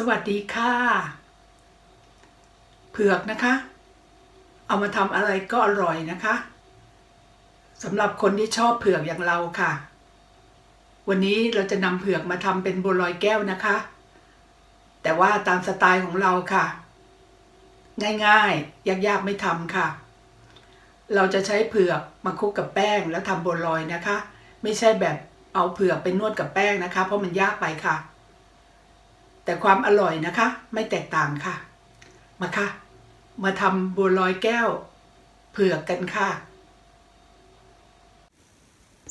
สวัสดีค่ะ เผือกนะคะ เอามาทำอะไรก็อร่อยนะคะสำหรับคนที่ชอบเผือกอย่างเราค่ะ วันนี้เราจะนำเผือกมาทำเป็นบัวลอยแก้วนะคะ แต่ว่าตามสไตล์ของเราค่ะ ง่ายๆ ยากๆ ไม่ทำค่ะ เราจะใช้เผือกมาคลุกกับแป้งแล้วทำบัวลอยนะคะ ไม่ใช่แบบเอาเผือกไปนวดกับแป้งนะคะ เพราะมันยากไปค่ะ แต่ความอร่อยนะคะ ไม่แตกต่างค่ะ มาค่ะ มาทำบัวลอยแก้ว เผือกกันค่ะ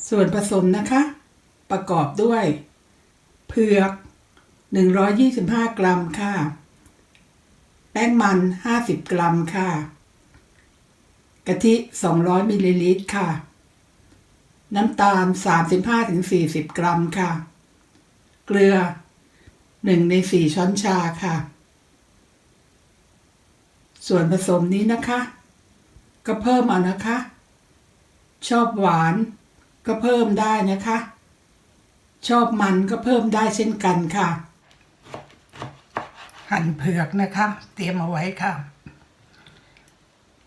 ส่วนผสมนะคะ ประกอบด้วย เผือก 125 กรัมค่ะ แป้งมัน 50 กรัมค่ะ กะทิ 200 มิลลิลิตรค่ะ น้ำตาล 35-40 กรัมค่ะ เกลือ หนึ่งในสี่ช้อนชาค่ะ ส่วนผสมนี้นะคะ ก็เพิ่มเอานะคะ ชอบหวานก็เพิ่มได้นะคะ ชอบมันก็เพิ่มได้เช่นกันค่ะ หั่นเผือกนะคะ เตรียมเอาไว้ค่ะ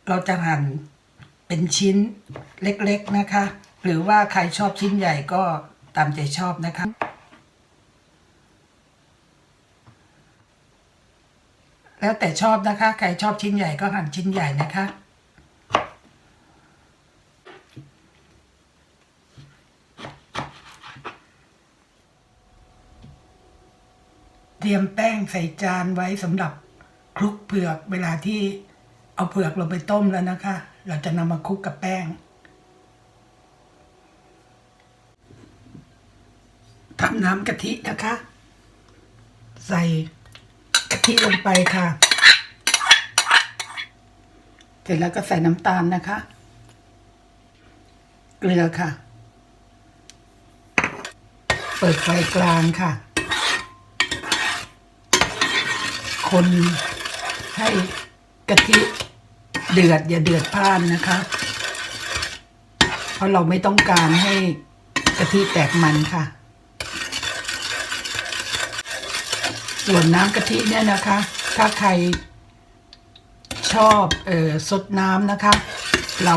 เราจะหั่นเป็นชิ้นเล็กๆนะคะ หรือว่าใครชอบชิ้นใหญ่ก็ตามใจชอบนะคะ แล้วแต่ชอบนะคะ ใครชอบชิ้นใหญ่ก็หั่นชิ้นใหญ่นะคะ เตรียมแป้งใส่จานไว้สำหรับคลุกเผือกเวลาที่เอาเผือกลงไปต้มแล้วนะคะ เราจะนำมาคลุกกับแป้งทำน้ำกะทินะคะ ใส่ิลงไปค่ะ เสร็จแล้วก็ใส่น้ำตาลนะคะ เกลือค่ะ เปิดไฟกลางค่ะ คนให้กะทิเดือดอย่าเดือดพล่านนะคะ เพราะเราไม่ต้องการให้กะทิแตกมันค่ะ ส่วนน้ำกะทิเนี่ยนะคะ ถ้าใครชอบเออสดน้ำนะคะ เรา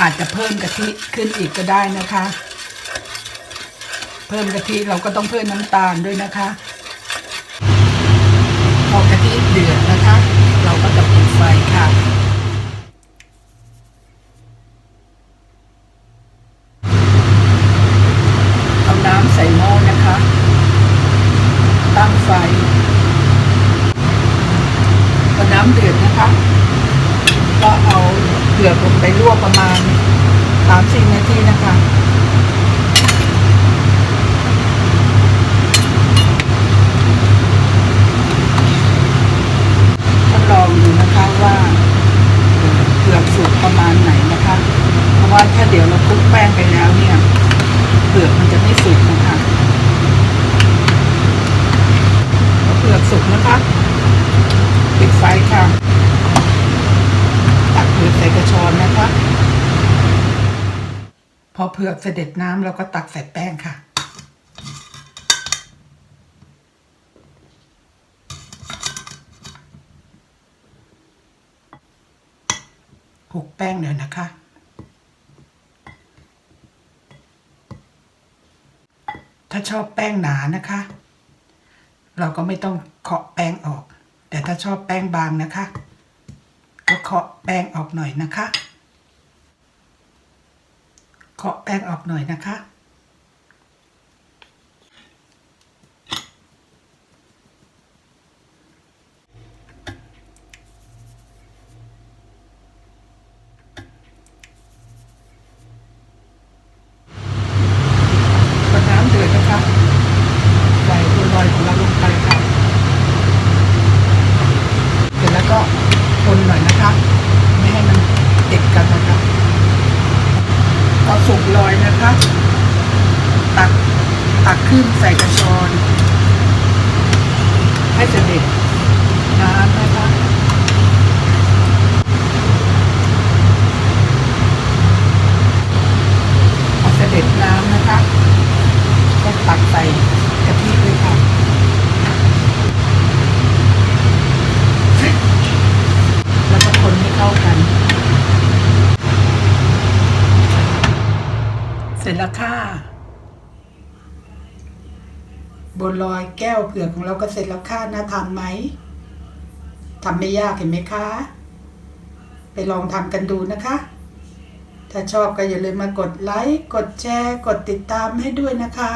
อาจจะเพิ่มกะทิขึ้นอีกก็ได้นะคะ เพิ่มกะทิเราก็ต้องเพิ่มน้ำตาลด้วยนะคะ พอกะทิเดือดนะคะ เราก็จะปิดไฟค่ะ เอาน้ำใส่หม้อนะคะ ตั้งไฟพอน้ำเดือดนะคะ ก็เอาเผือกลงไปลวกประมาณสามสี่นาทีนะคะทดลองดูนะคะว่าเผือกสุกประมาณไหนนะคะ เพราะว่าถ้าเดี๋ยวเราคลุกแป้งไปแล้วเนี่ยเผือกมันจะไม่สุกนะคะเผือกสุกนะคะปิดไฟค่ะ ผือกใส่กระชอนนะคะ พอเผือกเสด็จน้ำเราก็ตักใส่แป้งค่ะ คลุกแป้งเดี๋ยวนะคะ ถ้าชอบแป้งหนานะคะ เราก็ไม่ต้องเคาะแป้งออก แต่ถ้าชอบแป้งบางนะคะ ก็เคาะแป้งออกหน่อยนะคะ เคาะแป้งออกหน่อยนะคะ ขึ้นใส่กระชอน ให้เสด็จน้ำนะคะเอาเสด็จน้ำนะคะก็ตักใส่กะทิด้วยค่ะแล้วก็คนให้เข้ากัน เสร็จแล้วค่ะ บนลอยแก้วเผือกของเราก็เสร็จแล้วค่ะน่าทานไหมทำไม่ยากเห็นไหมคะ ไปลองทำกันดูนะคะ ถ้าชอบก็อย่าลืมมากดไลค์ กดแชร์ กดติดตามให้ด้วยนะคะ